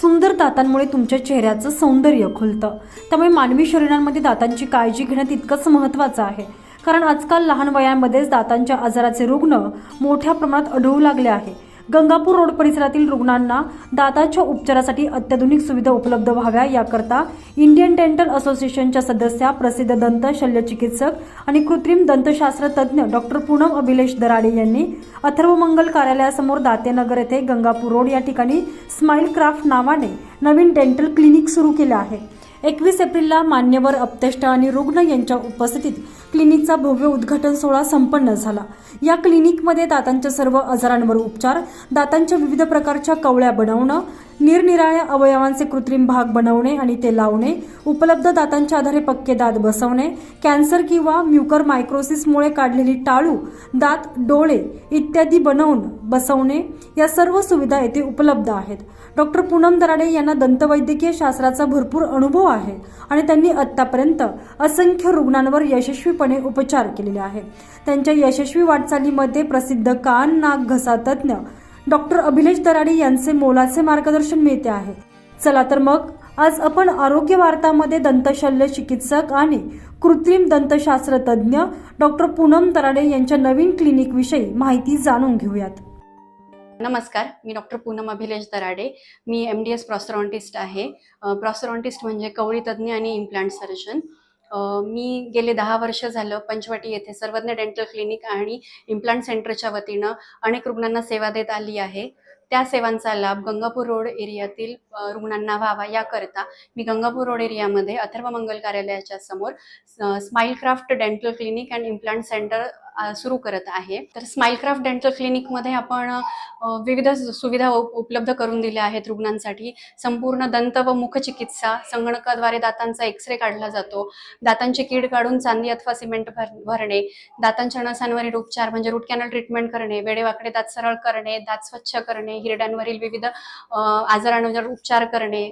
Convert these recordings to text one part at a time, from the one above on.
सुंदर दातांमुळे तुमच्या चेहऱ्याचं सौंदर्य खुलतं. त्यामुळे मानवी शरीरांमध्ये दातांची काळजी घेणं तितकंच महत्त्वाचं आहे. कारण आजकाल लहान वयामध्येच दातांच्या आजाराचे रुग्ण मोठ्या प्रमाणात आढळू लागले आहे. गंगापूर रोड परिसरातील रुग्णांना दाताच्या उपचारासाठी अत्याधुनिक सुविधा उपलब्ध व्हाव्या याकरता इंडियन डेंटल असोसिएशनच्या सदस्या प्रसिद्ध दंत शल्यचिकित्सक आणि कृत्रिम दंतशास्त्र तज्ज्ञ डॉक्टर पूनम अभिलेश दराडे यांनी अथर्वमंगल कार्यालयासमोर दातेनगर येथे गंगापूर रोड या ठिकाणी स्माईल क्राफ्ट नावाने नवीन डेंटल क्लिनिक सुरू केलं आहे. एकवीस एप्रिलला मान्यवर अपतेष्ट आणि रुग्ण यांच्या उपस्थितीत क्लिनिकचा भव्य उद्घाटन सोहळा संपन्न झाला. या क्लिनिकमध्ये दातांच्या सर्व आजारांवर उपचार दातांच्या विविध प्रकारच्या कवळ्या बनवणं निरनिराळ्या अवयवांचे कृत्रिम भाग बनवणे आणि ते लावणे उपलब्ध दातांच्या आधारे पक्के दात बसवणे कॅन्सर किंवा म्युकर मायक्रोसिसमुळे काढलेली टाळू दात डोळे इत्यादी बनवून बसवणे या सर्व सुविधा येथे उपलब्ध आहेत. डॉक्टर पूनम दराडे यांना दंतवैद्यकीय शास्त्राचा भरपूर अनुभव आहे आणि त्यांनी आत्तापर्यंत असंख्य रुग्णांवर यशस्वीपणे उपचार केलेले आहेत त्यांच्या यशस्वी वाटचालीमध्ये प्रसिद्ध कान नाक घसा तज्ज्ञ डॉक्टर अभिलेश दराडे यांचे मोलाचे मार्गदर्शन मिळते आहे. चला तर मग आज आपण आरोग्य वार्तामध्ये दंतशल्य चिकित्सक आणि कृत्रिम दंतशास्त्र तज्ज्ञ डॉक्टर पूनम दराडे यांच्या नवीन क्लिनिक विषयी माहिती जाणून घेऊयात. नमस्कार मी डॉक्टर पूनम अभिलेश दराडे. मी एम डी एस प्रॉस्टरॉन्टिस्ट आहे. प्रॉस्टरॉन्टिस्ट म्हणजे कवळी तज्ज्ञ आणि इम्प्लांट सर्जन मी गेले दहा वर्ष झालं पंचवटी येथे सर्वज्ञ डेंटल क्लिनिक आणि इम्प्लांट सेंटरच्या वतीनं अनेक रुग्णांना सेवा देत आली आहे. त्या सेवांचा लाभ गंगापूर रोड एरियातील रुग्णांना व्हावा याकरता मी गंगापूर रोड एरियामध्ये अथर्व मंगल कार्यालयाच्या समोर smile craft dental clinic and implant centre सुरू करत आहे. तर स्माइलक्राफ्ट डेंटल क्लिनिकमध्ये आपण विविध सुविधा उप- उपलब्ध करून दिल्या आहेत रुग्णांसाठी. संपूर्ण दंत व मुखचिकित्सा संगणकाद्वारे दातांचा एक्सरे काढला जातो. दातांची कीड काढून चांदी अथवा सिमेंट भर भरणे. दातांच्या नसांवरील उपचार म्हणजे रूट कॅनल ट्रीटमेंट करणे वेडेवाकडे दात सरळ करणे दात स्वच्छ करणे हिरड्यांवरील विविध आजारांवर उपचार करणे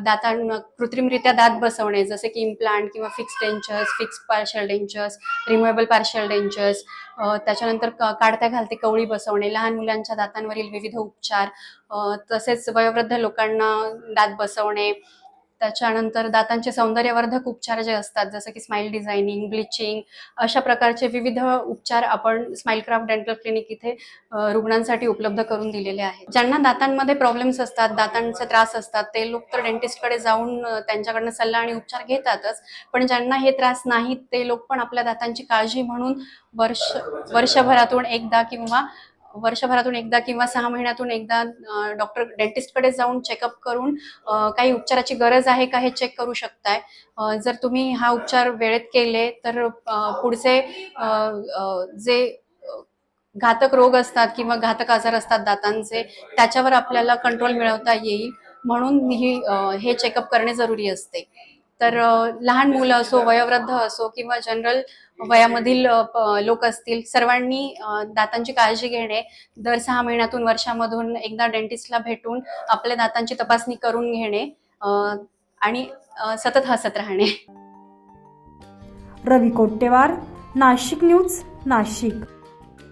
दातां कृत्रिमरित्या दात बसवणे जसे की इम्प्लांट किंवा fix dentures fix partial dentures removable partial dentures त्याच्यानंतर काढत्या घालते कवळी बसवणे लहान मुलांच्या दातांवरील विविध उपचार तसेच वयोवृद्ध लोकांना दात बसवणे त्याच्यानंतर दातांचे सौंदर्यवर्धक उपचार जे असतात जसं की स्माईल डिझायनिंग ब्लिचिंग अशा प्रकारचे विविध उपचार आपण स्माईल क्राफ्ट डेंटल क्लिनिक इथे रुग्णांसाठी उपलब्ध करून दिलेले आहेत. ज्यांना दातांमध्ये प्रॉब्लेम्स असतात दातांचे त्रास असतात ते लोक तर डेंटिस्टकडे जाऊन त्यांच्याकडनं सल्ला आणि उपचार घेतातच. पण ज्यांना हे त्रास नाहीत ते लोक पण आपल्या दातांची काळजी म्हणून वर्ष वर्षभरातून एकदा किंवा वर्षभरातून एकदा किंवा सहा महिन्यातून एकदा डॉक्टर डेंटिस्टकडे जाऊन चेकअप करून काही उपचाराची गरज आहे का हे चेक करू शकताय. जर तुम्ही हा उपचार वेळेत केले तर पुढचे जे घातक रोग असतात किंवा घातक आजार असतात दातांचे त्याच्यावर आपल्याला कंट्रोल मिळवता येईल. म्हणून ही हे चेकअप करणे जरुरी असते. तर लहान मुलं असो वयोवृद्ध असो किंवा जनरल वयामधील लोक असतील सर्वांनी दातांची काळजी घेणे दर सहा महिन्यातून वर्षामधून एकदा डेंटिस्टला भेटून आपल्या दातांची तपासणी करून घेणे आणि सतत हसत राहणे. रवी कोट्टेवार नाशिक न्यूज नाशिक.